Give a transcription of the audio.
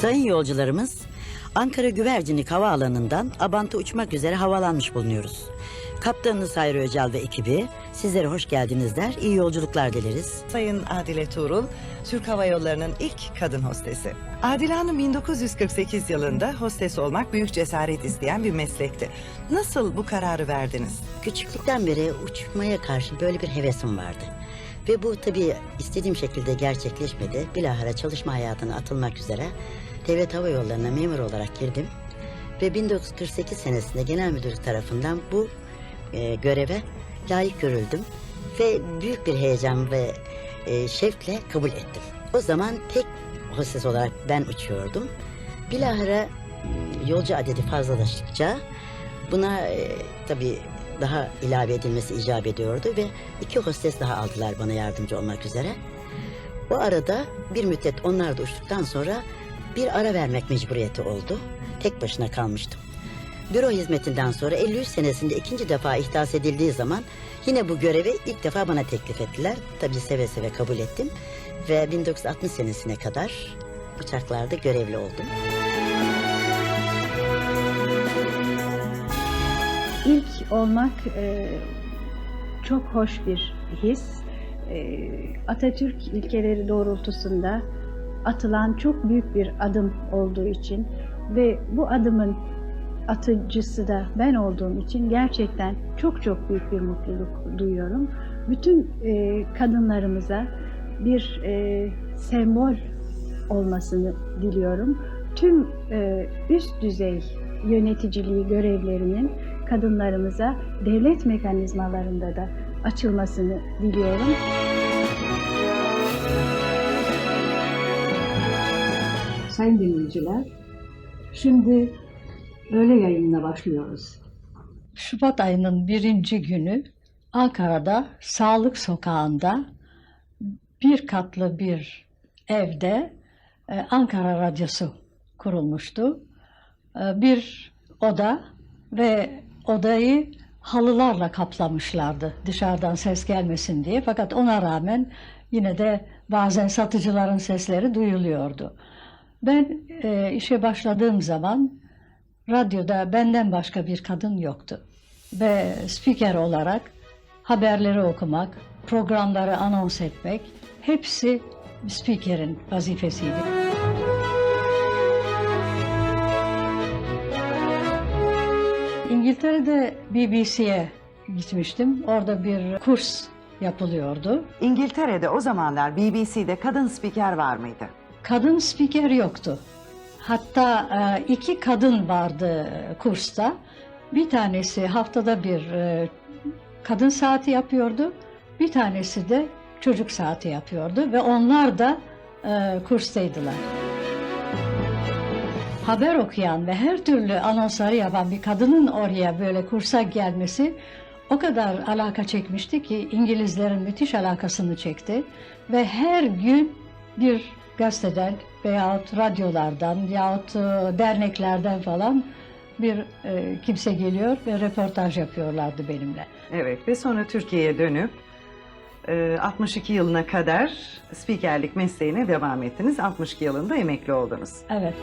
Sayın yolcularımız, Ankara Güvercinlik Havaalanı'ndan Abant'a uçmak üzere havalanmış bulunuyoruz. Kaptanınız Hayri Öcal ve ekibi sizlere hoş geldiniz der, iyi yolculuklar dileriz. Sayın Adile Tuğrul, Türk Hava Yolları'nın ilk kadın hostesi. Adile Hanım 1948 yılında hostes olmak büyük cesaret isteyen bir meslekti. Nasıl bu kararı verdiniz? Küçüklükten beri uçmaya karşı böyle bir hevesim vardı. Ve bu tabii istediğim şekilde gerçekleşmedi. Bilahare çalışma hayatına atılmak üzere Devlet Hava Yolları'na memur olarak girdim. Ve 1948 senesinde genel müdürlük tarafından bu e, göreve layık görüldüm. Ve büyük bir heyecan ve e, şevkle kabul ettim. O zaman tek hostes olarak ben uçuyordum. Bilahare m, yolcu adedi fazlalaştıkça buna e, tabii daha ilave edilmesi icap ediyordu ve iki hostes daha aldılar bana yardımcı olmak üzere. O arada bir müddet onlar da uçtuktan sonra bir ara vermek mecburiyeti oldu. Tek başına kalmıştım. Büro hizmetinden sonra 53 senesinde ikinci defa ihdas edildiği zaman yine bu görevi ilk defa bana teklif ettiler. Tabii seve seve kabul ettim ve 1960 senesine kadar uçaklarda görevli oldum. İlk olmak e, çok hoş bir his. E, Atatürk ilkeleri doğrultusunda atılan çok büyük bir adım olduğu için ve bu adımın atıcısı da ben olduğum için gerçekten çok çok büyük bir mutluluk duyuyorum. Bütün e, kadınlarımıza bir e, sembol olmasını diliyorum. Tüm e, üst düzey yöneticiliği görevlerinin kadınlarımıza devlet mekanizmalarında da açılmasını diliyorum. Sayın dinleyiciler, şimdi öğle yayınına başlıyoruz. Şubat ayının birinci günü Ankara'da Sağlık Sokağı'nda bir katlı bir evde e, Ankara Radyosu kurulmuştu. E, Bir oda ve odayı halılarla kaplamışlardı dışarıdan ses gelmesin diye. Fakat ona rağmen yine de bazen satıcıların sesleri duyuluyordu. Ben e, işe başladığım zaman radyoda benden başka bir kadın yoktu. Ve spiker olarak haberleri okumak, programları anons etmek hepsi spikerin vazifesiydi. İngiltere'de BBC'ye gitmiştim. Orada bir kurs yapılıyordu. İngiltere'de o zamanlar BBC'de kadın spiker var mıydı? Kadın spiker yoktu. Hatta e, iki kadın vardı kursta. Bir tanesi haftada bir e, kadın saati yapıyordu. Bir tanesi de çocuk saati yapıyordu ve onlar da e, kurstaydılar. Haber okuyan ve her türlü anonsları yapan bir kadının oraya böyle kursa gelmesi o kadar alaka çekmişti ki İngilizlerin müthiş alakasını çekti ve her gün bir gazeteden veyahut radyolardan yahut e, derneklerden falan bir e, kimse geliyor ve röportaj yapıyorlardı benimle. Evet ve sonra Türkiye'ye dönüp e, 62 yılına kadar spikerlik mesleğine devam ettiniz. 62 yılında emekli oldunuz. Evet.